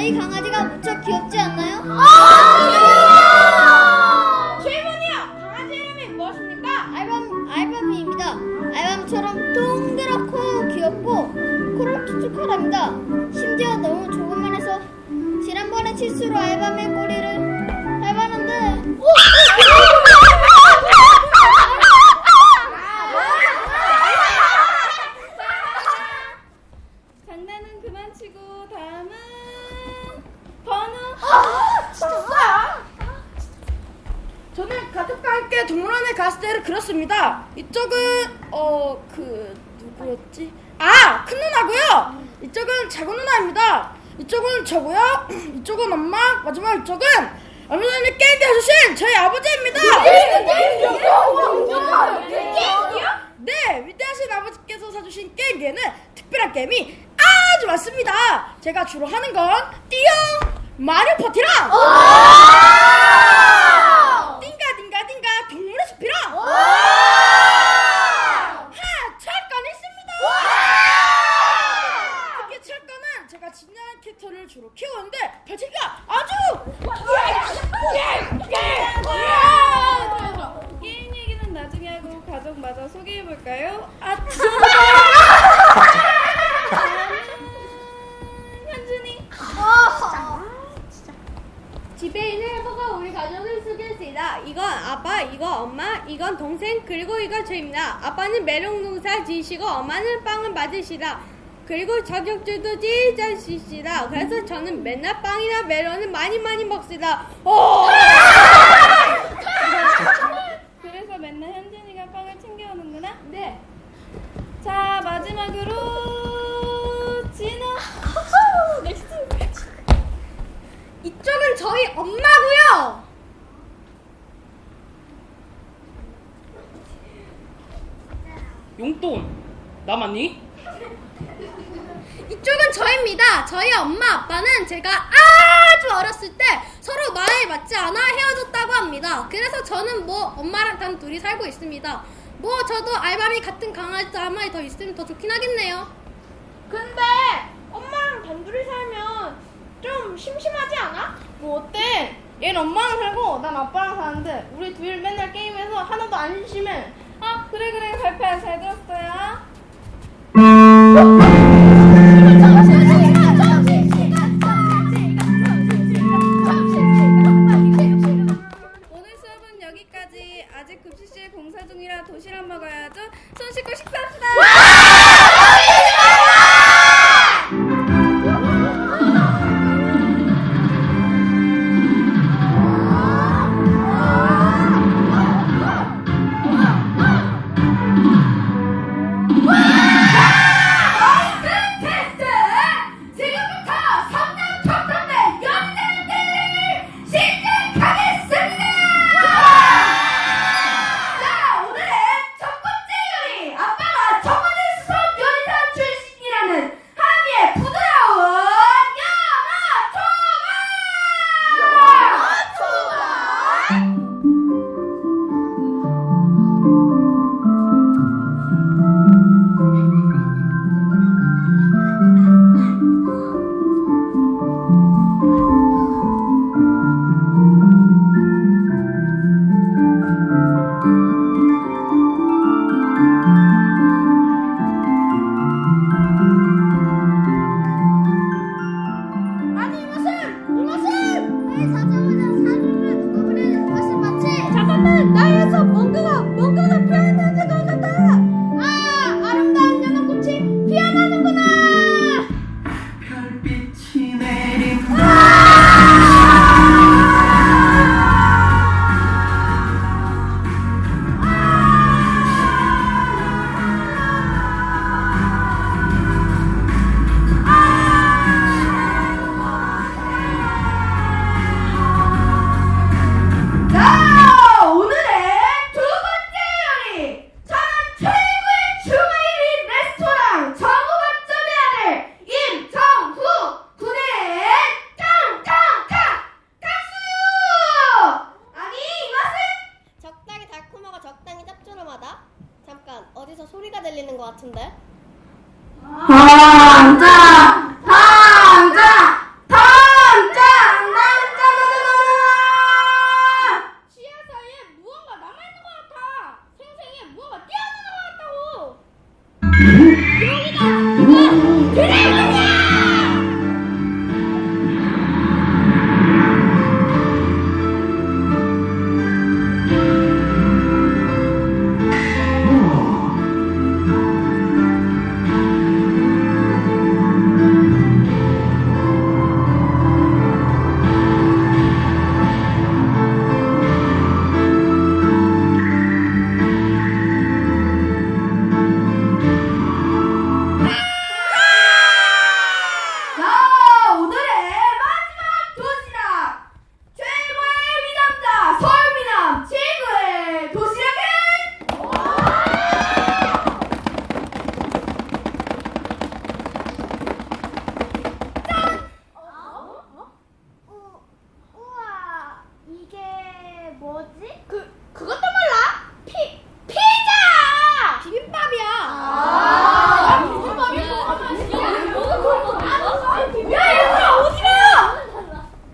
저희 강아지가 무척 귀엽지 않나요? 아! 마지막 쪽은 여러분들 게임 해주신 저희 아버지입니다. 네, 위대하신 아버지께서 사주신 게임기에는 특별한 게임이 아주 많습니다. 제가 주로 하는 건 띠용 마리오 파티랑 주로 키우는데 배치가 아주 예, 예, 예. 게임 얘기는 나중에 하고 가족마저 소개해볼까요? 아 저는 현준이 집에 있는 햄버거 우리 가족을 소개했습니다. 이건 아빠, 이건 엄마, 이건 동생, 그리고 이건 저입니다. 아빠는 메롱농사 지시고 엄마는 빵을 받으시다. 그리고 자격증도 진짜 씁시다. 그래서 저는 맨날 빵이나 메론을 많이 많이 먹습니다. 오! 그래서 맨날 현진이가 빵을 챙겨오는구나? 네. 자, 마지막으로 진우. 이쪽은 저희 엄마고요. 용돈 남았니? 이쪽은 저입니다. 저희 엄마 아빠는 제가 아주 어렸을 때 서로 마음이 맞지 않아 헤어졌다고 합니다. 그래서 저는 뭐 엄마랑 단 둘이 살고 있습니다. 뭐 저도 알바비 같은 강아지 한 마리 더 있으면 더 좋긴 하겠네요. 근데 엄마랑 단둘이 살면 좀 심심하지 않아? 뭐 어때? 얘는 엄마랑 살고 난 아빠랑 사는데 우리 둘이 맨날 게임해서 하나도 안 심해. 아 그래 그래 발표 잘 들었어요.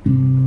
you.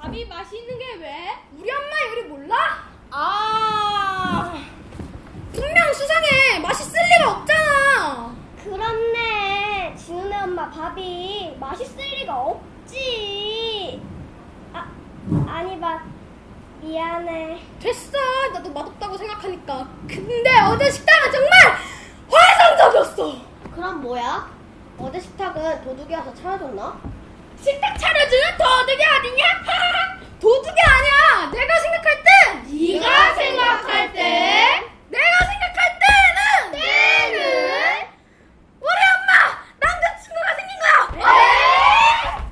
밥이 맛있는 게 왜? 우리 엄마 요리 몰라? 아, 분명 수상해. 맛있을 리가 없잖아. 그렇네. 지은의 엄마 밥이 맛있을 리가 없지. 아, 아니 맛 미안해. 됐어. 나도 맛없다고 생각하니까. 근데 어제 식당은 정말 환상적이었어. 그럼 뭐야? 어제 식탁은 도둑이 와서 차려줬나? 식탁 차려주는 도둑이 어디냐? 도둑이 아니야. 내가 생각할 때. 네가 생각할 때? 내가 생각할 때는. 때는? 우리 엄마 남자친구가 생긴 거야.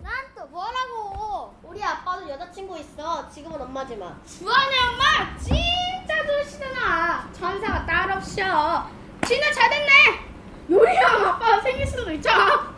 난 또 뭐라고? 우리 아빠는 여자친구 있어. 지금은 엄마지만. 주한의 엄마 진짜 좋으시잖아. 천사가 따로 없어. 진짜 잘 됐네. 요리랑 아빠가 생길 수도 있잖아.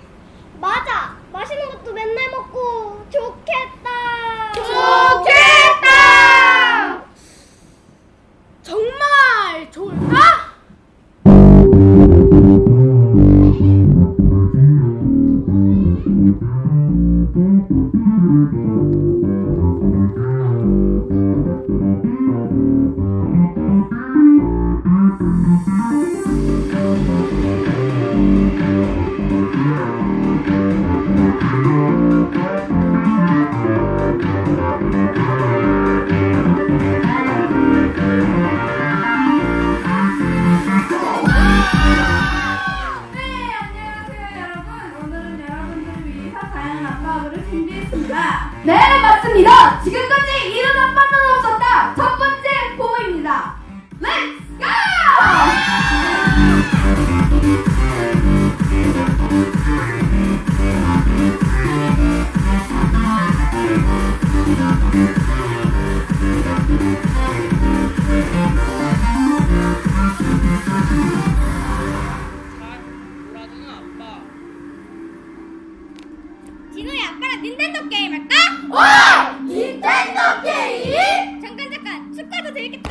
재밌겠다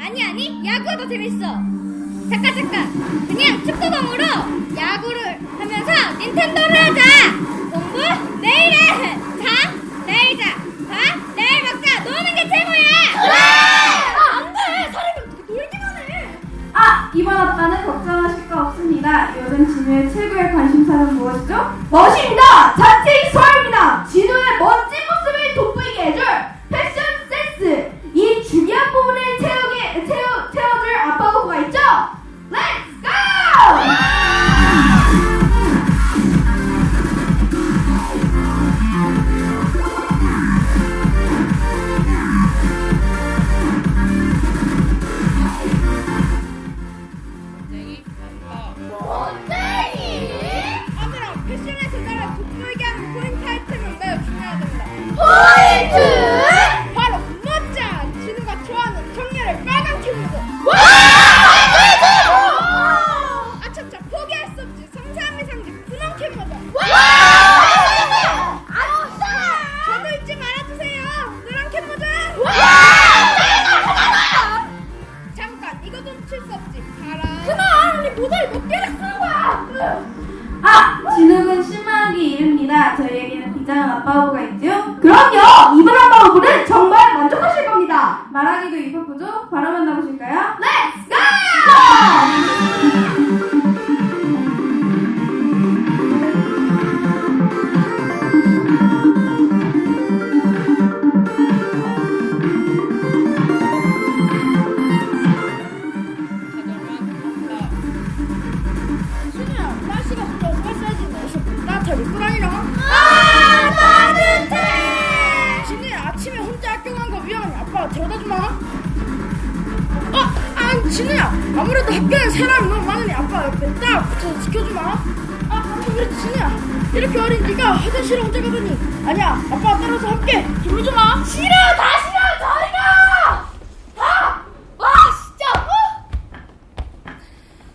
아니 아니 야구가 더 재밌어 잠깐 잠깐 그냥 축구공으로 야구를 하면서 닌텐도를 하자 공부 내일 해 자, 내일 자, 자, 내일 먹자 노는 게 최고야 아, 안 돼. 사람이 어떻게 놀기만 해. 아, 이번 아빠는 걱정하실 거 없습니다. 요즘 진우의 최고의 관심사는 무엇이죠? 멋입니다! 자체 소화입니다! 진우의 멋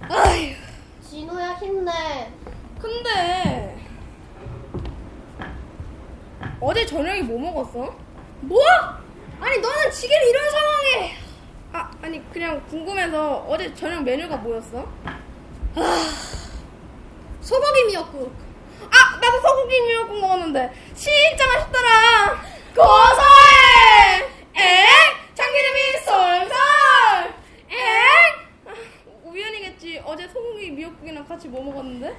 아휴. 진호야 힘내. 근데 어제 저녁에 뭐 먹었어? 뭐? 아니 너는 지게를 이런 상황에 아 아니 그냥 궁금해서 어제 저녁 메뉴가 뭐였어? 아 소고기 미역국. 아 나도 소고기 미역국 먹었는데 진짜 맛있더라. 고소. 같이 뭐 먹었는데?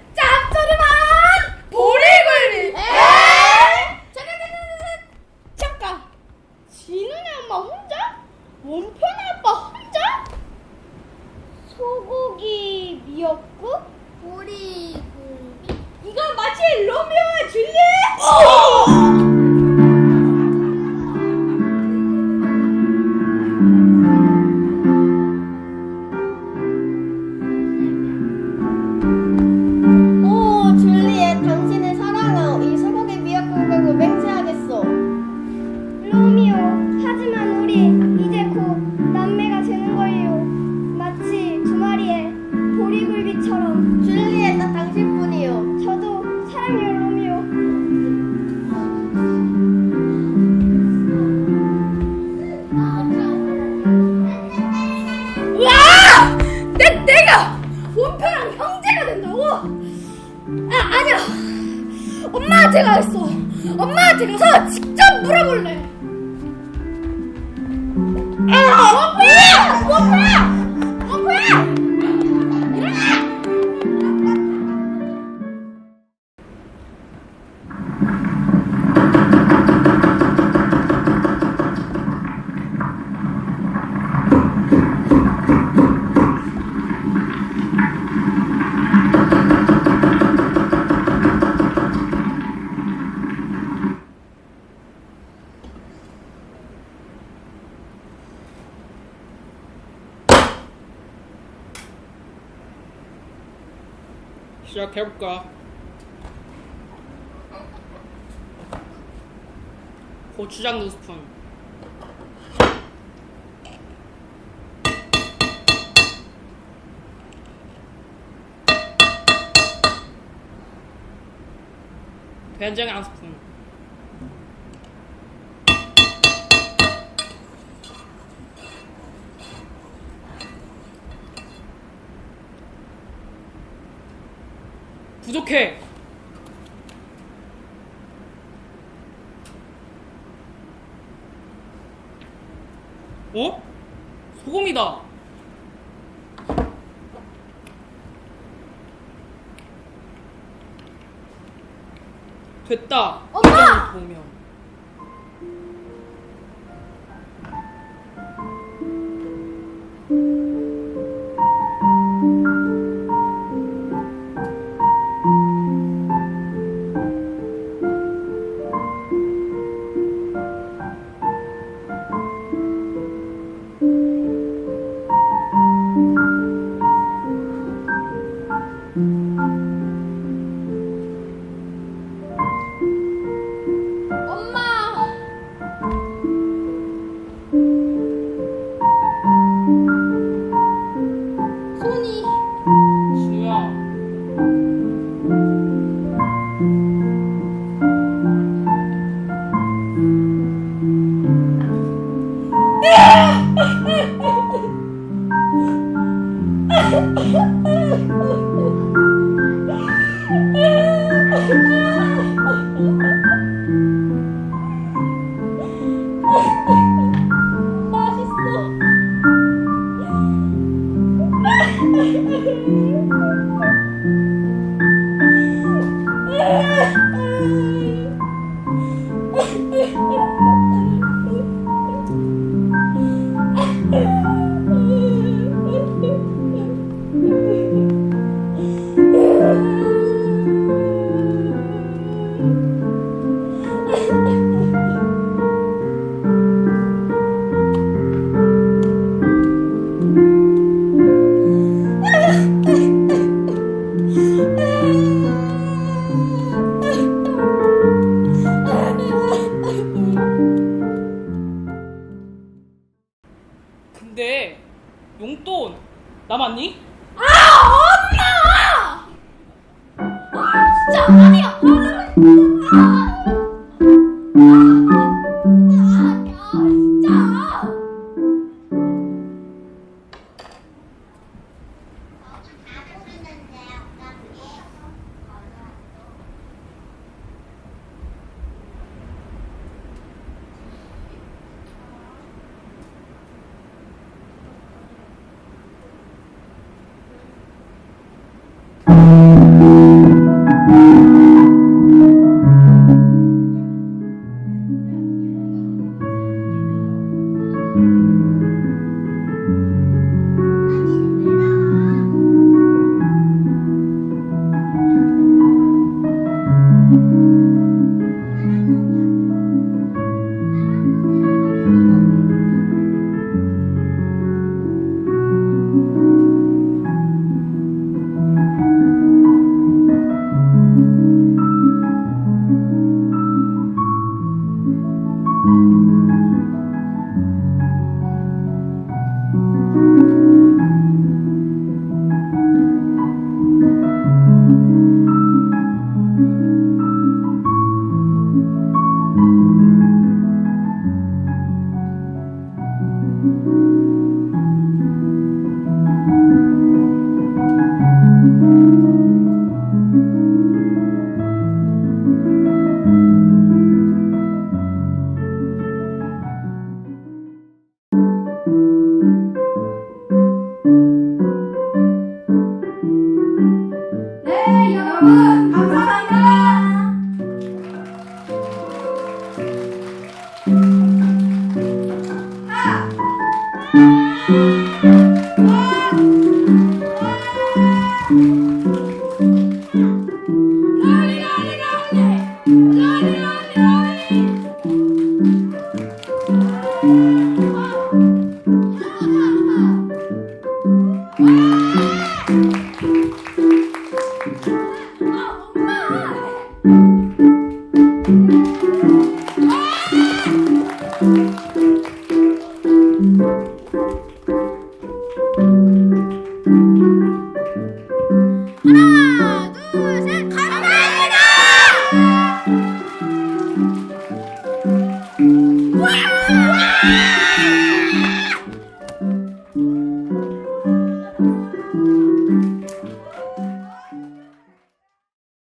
엄마 제가 했어. 엄마 제가 서 직접 물어볼래. 아, 엄마! 엄마! 해볼까? 고추장 두 스푼. 된장 한 스푼. Ha